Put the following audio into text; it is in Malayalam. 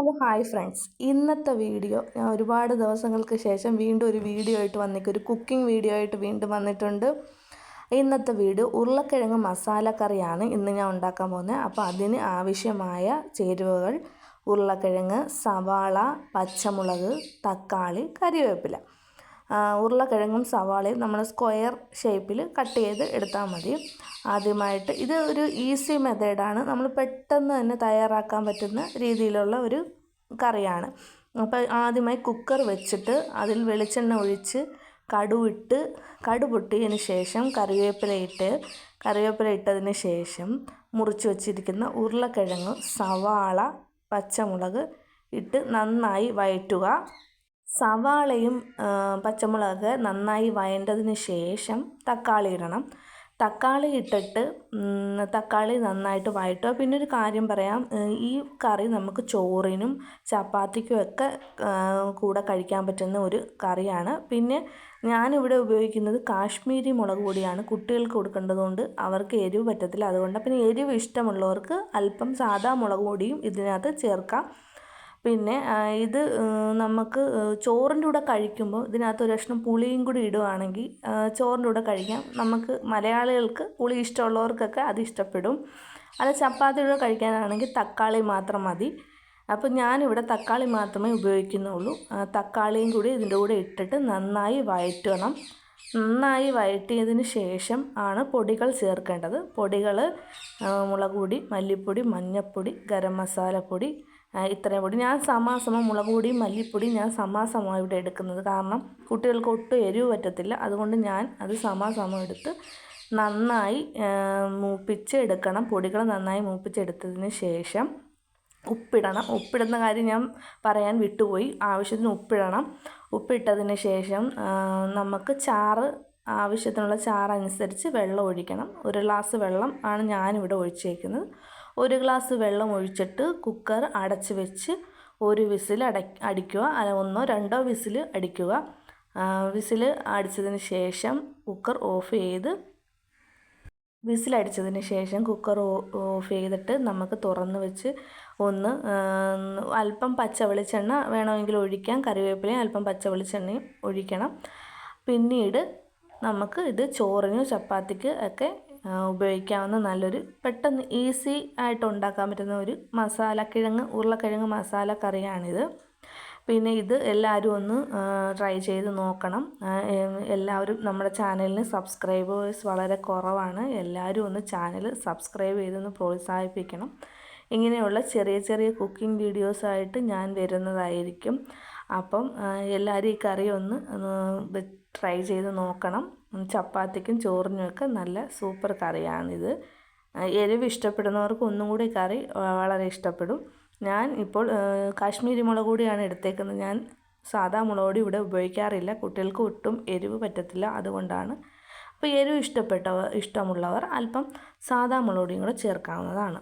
Hello hi friends. ഇന്നത്തെ വീഡിയോ ഞാൻ ഒരുപാട് ദിവസങ്ങൾക്ക് ശേഷം വീണ്ടും ഒരു വീഡിയോ ആയിട്ട് വന്നിരിക്കും ഒരു കുക്കിംഗ് വീഡിയോ ആയിട്ട് വീണ്ടും വന്നിട്ടുണ്ട്. ഇന്നത്തെ വീഡിയോ ഉരുളക്കിഴങ്ങ് മസാല കറിയാണ് ഇന്ന് ഞാൻ ഉണ്ടാക്കാൻ പോകുന്നത്. അപ്പോൾ അതിന് ആവശ്യമായ ചേരുവകൾ ഉരുളക്കിഴങ്ങ് സവാള പച്ചമുളക് തക്കാളി കറിവേപ്പില. ഉരുളക്കിഴങ്ങും സവാളയും നമ്മൾ സ്ക്വയർ ഷേപ്പിൽ കട്ട് ചെയ്ത് എടുത്താൽ മതി. ആദ്യമായിട്ട് ഇത് ഒരു ഈസി മെത്തേഡാണ് നമ്മൾ പെട്ടെന്ന് തന്നെ തയ്യാറാക്കാൻ പറ്റുന്ന രീതിയിലുള്ള ഒരു കറിയാണ്. അപ്പോൾ ആദ്യമായി കുക്കർ വെച്ചിട്ട് അതിൽ വെളിച്ചെണ്ണ ഒഴിച്ച് കടുവിട്ട് കടു പൊട്ടിയതിന് ശേഷം കറിവേപ്പില ഇട്ട് കറിവേപ്പില ഇട്ടതിന് ശേഷം മുറിച്ച് വച്ചിരിക്കുന്ന ഉരുളക്കിഴങ്ങ് സവാള പച്ചമുളക് ഇട്ട് നന്നായി വയറ്റുക സവാളയും പച്ചമുളക് നന്നായി വഴണ്ടതിന് ശേഷം തക്കാളി ഇടണം. തക്കാളി ഇട്ടിട്ട് തക്കാളി നന്നായിട്ട് വഴറ്റുക. പിന്നെ ഒരു കാര്യം പറയാം ഈ കറി നമുക്ക് ചോറിനും ചപ്പാത്തിക്കും ഒക്കെ കൂടെ കഴിക്കാൻ പറ്റുന്ന ഒരു കറിയാണ്. പിന്നെ ഞാനിവിടെ ഉപയോഗിക്കുന്നത് കാശ്മീരി മുളക് പൊടിയാണ്. കുട്ടികൾക്ക് കൊടുക്കേണ്ടതുകൊണ്ട് അവർക്ക് എരിവ് പറ്റത്തില്ല. അതുകൊണ്ട് പിന്നെ എരിവ് ഇഷ്ടമുള്ളവർക്ക് അല്പം സാധാ മുളക് പൊടിയും ഇതിനകത്ത് ചേർക്കാം. പിന്നെ ഇത് നമുക്ക് ചോറിന്റെ കൂടെ കഴിക്കുമ്പോൾ ഇതിനകത്ത് ഒരു കഷ്ണം പുളിയും കൂടി ഇടുകയാണെങ്കിൽ ചോറിന്റെ കൂടെ കഴിക്കാം. നമുക്ക് മലയാളികൾക്ക് പുളി ഇഷ്ടമുള്ളവർക്കൊക്കെ അത് ഇഷ്ടപ്പെടും. അല്ല ചപ്പാത്തിയുടെ കഴിക്കാനാണെങ്കിൽ തക്കാളി മാത്രം മതി. അപ്പോൾ ഞാനിവിടെ തക്കാളി മാത്രമേ ഉപയോഗിക്കുന്നുള്ളൂ. തക്കാളിയും കൂടി ഇതിന്റെ കൂടെ ഇട്ടിട്ട് നന്നായി വഴറ്റണം. നന്നായി വഴറ്റിയതിന് ശേഷം ആണ് പൊടികൾ ചേർക്കേണ്ടത്. പൊടികൾ മുളക് പൊടി മല്ലിപ്പൊടി മഞ്ഞൾപ്പൊടി ഗരം മസാലപ്പൊടി ഇത്രയും പൊടി. ഞാൻ സമാസമം മുളക് പൊടിയും മല്ലിപ്പൊടിയും ഞാൻ സമാസമാണ് ഇവിടെ എടുക്കുന്നത്. കാരണം കുട്ടികൾക്ക് ഒട്ടും എരിവ് പറ്റത്തില്ല. അതുകൊണ്ട് ഞാൻ അത് സമാസമം എടുത്ത് നന്നായി മൂപ്പിച്ച് എടുക്കണം പൊടികൾ നന്നായി മൂപ്പിച്ചെടുത്തതിന് ശേഷം ഉപ്പിടണം. ഉപ്പിടുന്ന കാര്യം ഞാൻ പറയാൻ വിട്ടുപോയി. ആവശ്യത്തിന് ഉപ്പിടണം. ഉപ്പിട്ടതിന് ശേഷം നമുക്ക് ചാറ് ആവശ്യത്തിനുള്ള ചാറനുസരിച്ച് വെള്ളം ഒഴിക്കണം. ഒരു ഗ്ലാസ് വെള്ളം ആണ് ഞാനിവിടെ ഒഴിച്ചേക്കുന്നത്. ഒരു ഗ്ലാസ് വെള്ളം ഒഴിച്ചിട്ട് കുക്കർ അടച്ച് വെച്ച് ഒരു വിസിൽ അട അടിക്കുക. അല്ല ഒന്നോ രണ്ടോ വിസിൽ അടിക്കുക. വിസിൽ അടിച്ചതിന് ശേഷം കുക്കർ ഓഫ് ചെയ്ത് വിസിലടിച്ചതിന് ശേഷം കുക്കർ ഓഫ് ചെയ്തിട്ട് നമുക്ക് തുറന്ന് വെച്ച് ഒന്ന് അല്പം പച്ച വെളിച്ചെണ്ണ വേണമെങ്കിൽ ഒഴിക്കാം. കറിവേപ്പിലയും അല്പം പച്ച വെളിച്ചെണ്ണയും ഒഴിക്കണം. പിന്നീട് നമുക്ക് ഇത് ചോറിനും ചപ്പാത്തിക്ക് ഒക്കെ ഉപയോഗിക്കാവുന്ന നല്ലൊരു പെട്ടെന്ന് ഈസി ആയിട്ട് ഉണ്ടാക്കാൻ പറ്റുന്ന ഒരു മസാല കിഴങ്ങ് ഉരുളക്കിഴങ്ങ് മസാല കറിയാണിത്. പിന്നെ ഇത് എല്ലാവരും ഒന്ന് ട്രൈ ചെയ്ത് നോക്കണം. എല്ലാവരും നമ്മുടെ ചാനലിന് സബ്സ്ക്രൈബേഴ്സ് വളരെ കുറവാണ്. എല്ലാവരും ഒന്ന് ചാനൽ സബ്സ്ക്രൈബ് ചെയ്തൊന്ന് പ്രോത്സാഹിപ്പിക്കണം. ഇങ്ങനെയുള്ള ചെറിയ ചെറിയ കുക്കിംഗ് വീഡിയോസായിട്ട് ഞാൻ വരുന്നതായിരിക്കും. അപ്പം എല്ലാവരും ഈ കറി ഒന്ന് ട്രൈ ചെയ്ത് നോക്കണം. ചപ്പാത്തിക്കും ചോറിനുമൊക്കെ നല്ല സൂപ്പർ കറിയാണിത്. എരിവ് ഇഷ്ടപ്പെടുന്നവർക്ക് ഒന്നും കൂടി കറി വളരെ ഇഷ്ടപ്പെടും. ഞാൻ ഇപ്പോൾ കാശ്മീരി മുളക് കൂടിയാണ് എടുത്തേക്കുന്നത്. ഞാൻ സാധാ മുളക് ഇവിടെ ഉപയോഗിക്കാറില്ല. കുട്ടികൾക്ക് ഒട്ടും എരിവ് പറ്റത്തില്ല അതുകൊണ്ടാണ്. അപ്പോൾ എരിവ് ഇഷ്ടപ്പെട്ടവർ ഇഷ്ടമുള്ളവർ അല്പം സാധാ മുളക് പൊടിയും കൂടെ ചേർക്കാവുന്നതാണ്.